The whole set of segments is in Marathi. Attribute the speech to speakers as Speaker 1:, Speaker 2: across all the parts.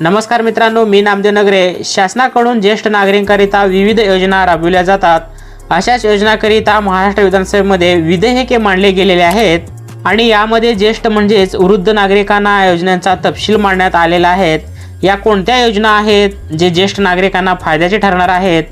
Speaker 1: नमस्कार मित्रांनो मी नामदेव नगरे. शासनाकडून ज्येष्ठ नागरिकांकरिता विविध योजना राबविल्या जातात. अशाच योजनाकरिता महाराष्ट्र विधानसभेमध्ये विधेयके मांडले गेलेले आहेत आणि यामध्ये ज्येष्ठ म्हणजेच वृद्ध नागरिकांना योजनांचा तपशील मांडण्यात आलेला आहेत या कोणत्या योजना आहेत जे ज्येष्ठ नागरिकांना फायद्याचे ठरणार आहेत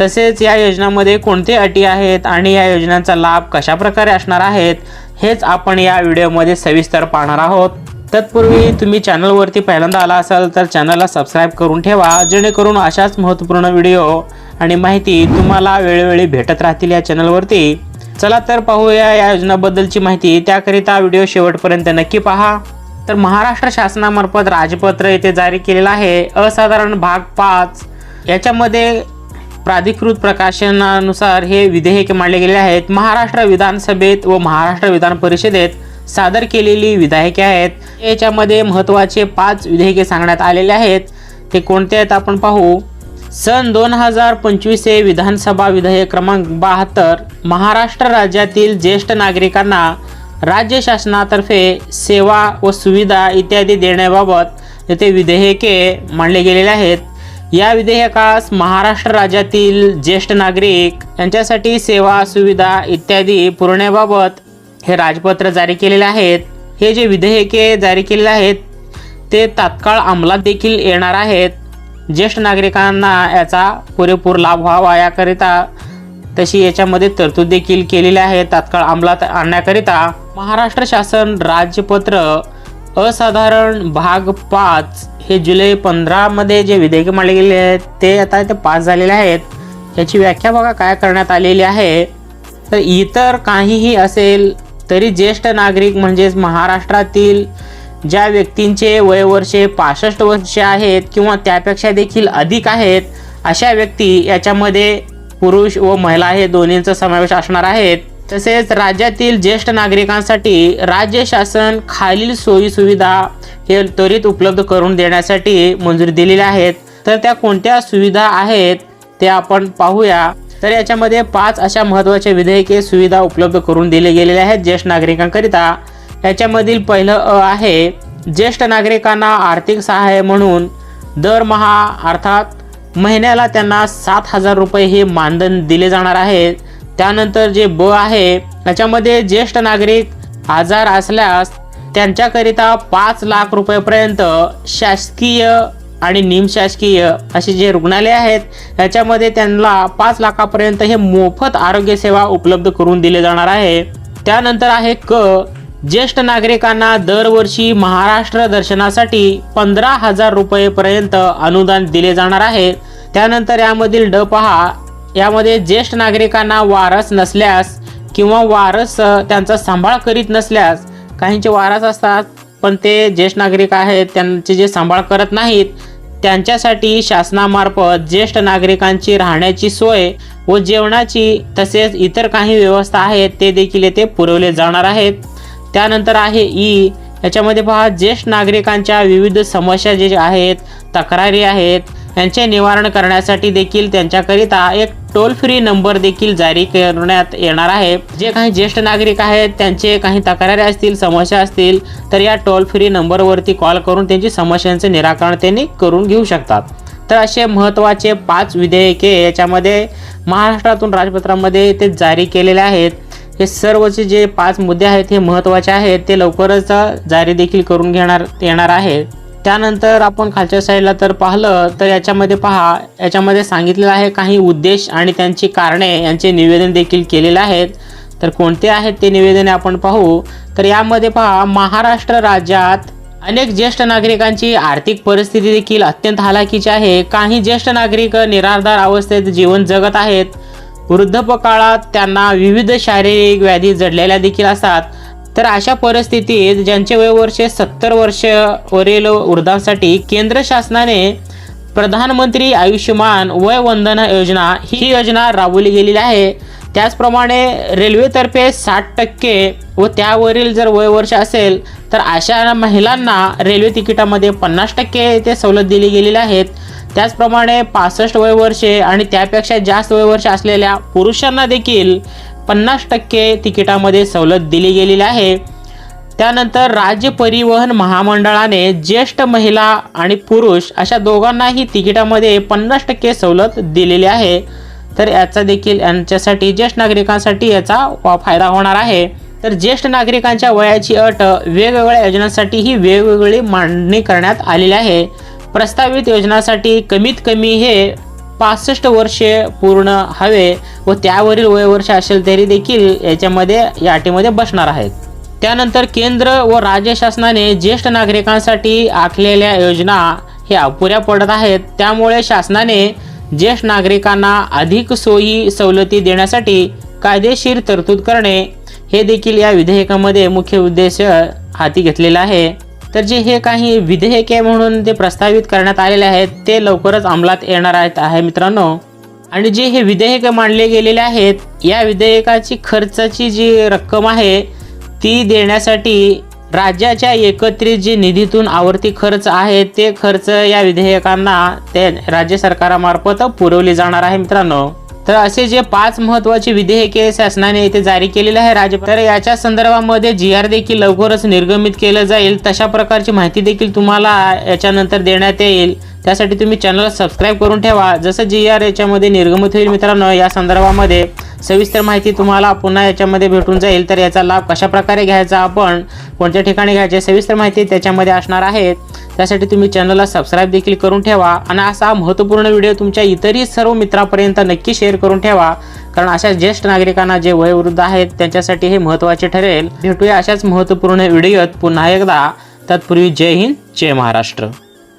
Speaker 1: तसेच या योजनामध्ये कोणते अटी आहेत आणि या योजनांचा लाभ कशा प्रकारे असणार आहेत हेच आपण या व्हिडिओमध्ये सविस्तर पाहणार आहोत. तत्पूर्वी तुम्ही चॅनलवरती पहिल्यांदा आला असाल तर चॅनलला सबस्क्राईब करून ठेवा जेणेकरून अशाच महत्त्वपूर्ण व्हिडिओ आणि माहिती तुम्हाला वेळोवेळी भेटत राहतील या चॅनलवरती. चला तर पाहूया या योजनाबद्दलची माहिती. त्याकरिता व्हिडिओ शेवटपर्यंत नक्की पहा. तर महाराष्ट्र शासनामार्फत राजपत्र येथे जारी केलेलं आहे. असाधारण भाग पाच. याच्यामध्ये प्राधिकृत प्रकाशनानुसार हे विधेयक मांडले गेले आहेत. महाराष्ट्र विधानसभेत व महाराष्ट्र विधान परिषदेत सादर केलेली विधेयके आहेत. याच्यामध्ये महत्त्वाचे पाच विधेयके सांगण्यात आलेले आहेत. ते कोणते आहेत आपण पाहू. सन दोन हजार पंचवीस हे विधानसभा विधेयक क्रमांक बहात्तर महाराष्ट्र राज्यातील ज्येष्ठ नागरिकांना राज्य शासनातर्फे सेवा व सुविधा इत्यादी देण्याबाबत येथे विधेयके मांडले गेलेले आहेत. या विधेयकास महाराष्ट्र राज्यातील ज्येष्ठ नागरिक यांच्यासाठी सेवा सुविधा इत्यादी पुरवण्याबाबत हे राजपत्र जारी केलेले आहेत. हे जे विधेयके जारी केलेले आहेत ते तात्काळ अंमलात देखील येणार आहेत. ज्येष्ठ नागरिकांना याचा पुरेपूर लाभ व्हावा याकरिता तशी याच्यामध्ये तरतूद देखील केलेली आहे तात्काळ अंमलात आणण्याकरिता. महाराष्ट्र शासन राज्यपत्र असाधारण भाग पाच हे जुलै पंधरामध्ये जे विधेयक मांडले गेले आहेत ते आता ते पास झालेले आहेत. याची व्याख्या बघा काय करण्यात आलेली आहे. तर इतर काहीही असेल तरी ज्येष्ठ नागरिक म्हणजेच महाराष्ट्रातील ज्या व्यक्तींचे वयवर्षे पासष्ट वर्षे आहेत किंवा त्यापेक्षा देखील अधिक आहेत अशा व्यक्ती याच्यामध्ये पुरुष व महिला हे दोन्हींचा समावेश असणार आहेत. तसेच राज्यातील ज्येष्ठ नागरिकांसाठी राज्य शासन खालील सोयीसुविधा हे त्वरित उपलब्ध करून देण्यासाठी मंजुरी दिलेल्या आहेत. तर त्या कोणत्या सुविधा आहेत ते आपण पाहूया. तर याच्यामध्ये पाच अशा महत्त्वाच्या विधेयके सुविधा उपलब्ध करून दिले गेलेले आहेत ज्येष्ठ नागरिकांकरिता. याच्यामधील पहिलं अ आहे ज्येष्ठ नागरिकांना आर्थिक सहाय्य म्हणून दरमहा अर्थात महिन्याला त्यांना सात हजार रुपये हे मानधन दिले जाणार आहे. त्यानंतर जे ब आहे याच्यामध्ये ज्येष्ठ नागरिक आजार असल्यास त्यांच्याकरिता पाच लाख रुपयेपर्यंत शासकीय आणि निमशासकीय असे जे रुग्णालय आहेत याच्यामध्ये त्यांना पाच लाखापर्यंत हे मोफत आरोग्य सेवा उपलब्ध करून दिले जाणार आहे. त्यानंतर आहे क ज्येष्ठ नागरिकांना दरवर्षी महाराष्ट्र दर्शनासाठी पंधरा हजार रुपयेपर्यंत अनुदान दिले जाणार आहे. त्यानंतर यामधील ड पहा यामध्ये ज्येष्ठ नागरिकांना वारस नसल्यास किंवा वारस त्यांचा सांभाळ करीत नसल्यास काहींचे वारस असतात पण ते ज्येष्ठ नागरिक आहेत त्यांचे जे सांभाळ करत नाहीत त्यांच्यासाठी शासनामार्फत ज्येष्ठ नागरिकांची राहण्याची सोय व जेवणाची तसेच इतर काही व्यवस्था आहेत ते देखील येथे पुरवले जाणार आहेत. त्यानंतर आहे ई. याच्यामध्ये पहा ज्येष्ठ नागरिकांच्या विविध समस्या जे आहेत तक्रारी आहेत यांचे निवारण करण्यासाठी देखील त्यांच्याकरिता एक टोल फ्री नंबर देखील जारी करण्यात येणार आहे. जे काही ज्येष्ठ नागरिक आहेत त्यांचे काही तक्रारी असतील समस्या असतील तर या टोल फ्री नंबरवरती कॉल करून त्यांची समस्यांचे निराकरण त्यांनी करून घेऊ शकतात. तर असे महत्त्वाचे पाच विधेयके याच्यामध्ये महाराष्ट्रातून राजपत्रामध्ये ते जारी केलेले आहेत. हे सर्वचे जे पाच मुद्दे आहेत हे महत्त्वाचे आहेत ते लवकरच जारी देखील करून घेणार येणार आहे. त्यानंतर आपण खालच्या साईडला तर पाहिलं तर याच्यामध्ये पहा याच्यामध्ये सांगितलेलं आहे काही उद्देश आणि त्यांची कारणे यांचे निवेदन देखील केलेले आहेत. तर कोणते आहेत ते निवेदने आपण पाहू. तर यामध्ये पहा महाराष्ट्र राज्यात अनेक ज्येष्ठ नागरिकांची आर्थिक परिस्थिती देखील अत्यंत हालाकीची आहे. काही ज्येष्ठ नागरिक निराधार अवस्थेत जीवन जगत आहेत. वृद्धपकाळात त्यांना विविध शारीरिक व्याधी जडलेल्या देखील असतात. तर अशा परिस्थितीत ज्यांचे वयवर्षे सत्तर वर्ष वरील वृद्धांसाठी केंद्र शासनाने प्रधानमंत्री आयुष्यमान वय वंदना योजना ही योजना राबवली गेलेली आहे. त्याचप्रमाणे रेल्वेतर्फे साठ टक्के व त्यावरील जर वयवर्ष असेल तर अशा महिलांना रेल्वे तिकिटामध्ये पन्नास टक्के ते सवलत दिली गेलेली आहेत त्याचप्रमाणे पासष्ट वयवर्षे आणि त्यापेक्षा जास्त वयवर्ष असलेल्या पुरुषांना देखील पन्नास टक्के तिकिटामध्ये सवलत दिली गेलेली आहे. त्यानंतर राज्य परिवहन महामंडळाने ज्येष्ठ महिला आणि पुरुष अशा दोघांनाही तिकिटामध्ये पन्नास टक्के सवलत दिलेली आहे. तर याचा देखील यांच्यासाठी ज्येष्ठ नागरिकांसाठी याचा फायदा होणार आहे. तर ज्येष्ठ नागरिकांच्या वयाची अट वेगवेगळ्या योजनांसाठी ही वेगवेगळी मांडणी करण्यात आलेली आहे. प्रस्तावित योजनासाठी कमीत कमी हे पासष्ट वर्षे पूर्ण हवे व त्यावरील वयवर्ष असेल तरी देखील याच्यामध्ये या अटीमध्ये बसणार आहेत. त्यानंतर केंद्र व राज्य शासनाने ज्येष्ठ नागरिकांसाठी आखलेल्या योजना हे अपुऱ्या पडत आहेत. त्यामुळे शासनाने ज्येष्ठ नागरिकांना अधिक सोयी सवलती देण्यासाठी कायदेशीर तरतूद करणे हे देखील या विधेयकामध्ये मुख्य उद्देश हाती घेतलेला आहे. तर जे हे काही विधेयके म्हणून ते प्रस्तावित करण्यात आलेले आहेत ते लवकरच अंमलात येणार आहेत आहे मित्रांनो. आणि जे हे विधेयक मांडले गेलेले आहेत या विधेयकाची खर्चाची जी रक्कम आहे ती देण्यासाठी राज्याच्या एकत्रित जे निधीतून आवर्ती खर्च आहे ते खर्च या विधेयकांना ते राज्य सरकारामार्फत पुरवले जाणार आहे मित्रांनो. तर असे जे पाच महत्त्वाचे विधेयके शासनाने इथे जारी केलेले आहे. राज्य तर याच्या संदर्भामध्ये जी आर देखील लवकरच निर्गमित केलं जाईल. तशा प्रकारची माहिती देखील तुम्हाला याच्यानंतर देण्यात येईल. त्यासाठी तुम्ही चॅनलला सबस्क्राईब करून ठेवा. जसं जी आर याच्यामध्ये निर्गमित होईल मित्रांनो या संदर्भामध्ये सविस्तर माहिती तुम्हाला पुन्हा याच्यामध्ये भेटून जाईल. तर याचा लाभ कशाप्रकारे घ्यायचा आपण कोणत्या ठिकाणी घ्यायचे सविस्तर माहिती त्याच्यामध्ये असणार आहेत त्यासाठी तुम्ही चॅनलला सबस्क्राईब देखील करून ठेवा आणि असा महत्त्वपूर्ण व्हिडिओ तुमच्या इतरही सर्व मित्रांपर्यंत नक्की शेअर करून ठेवा. कारण अशा ज्येष्ठ नागरिकांना जे वयोवृद्ध आहेत त्यांच्यासाठी हे महत्त्वाचे ठरेल. भेटूया अशाच महत्त्वपूर्ण व्हिडिओत पुन्हा एकदा. तत्पूर्वी जय हिंद जय महाराष्ट्र.